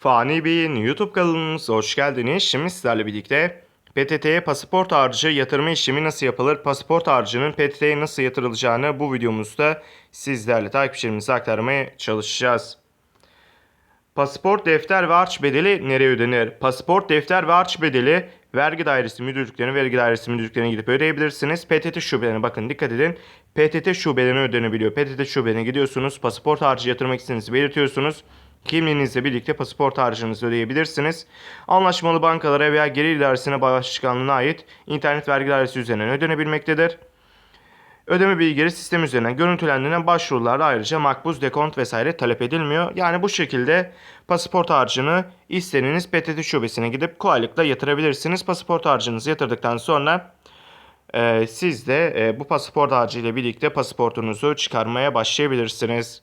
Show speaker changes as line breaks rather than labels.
Fani Bey'in YouTube kanalımıza hoş geldiniz. Şimdi sizlerle birlikte PTT'ye pasaport harcı yatırma işlemi nasıl yapılır? Pasaport harcının PTT'ye nasıl yatırılacağını bu videomuzda sizlerle takipçilerimize aktarmaya çalışacağız. Pasaport defter ve harç bedeli nereye ödenir? Pasaport defter ve harç bedeli vergi dairesi müdürlüklerine, vergi dairesi müdürlüklerine gidip ödeyebilirsiniz. PTT şubelerine bakın dikkat edin. PTT şubelerine ödenebiliyor. PTT şubelerine gidiyorsunuz. Pasaport harcı yatırmak istediğinizi belirtiyorsunuz. Kimliğinizle birlikte pasaport harcınızı ödeyebilirsiniz. Anlaşmalı bankalara veya gelir idaresine başkanlığına ait internet vergi dairesi üzerinden ödenebilmektedir. Ödeme bilgileri sistem üzerinden görüntülendiğinden başvurularda ayrıca makbuz, dekont vesaire talep edilmiyor. Yani bu şekilde pasaport harcını istediğiniz PTT şubesine gidip kolaylıkla yatırabilirsiniz. Pasaport harcınızı yatırdıktan sonra e, siz de e, bu pasaport harcı ile birlikte pasaportunuzu çıkarmaya başlayabilirsiniz.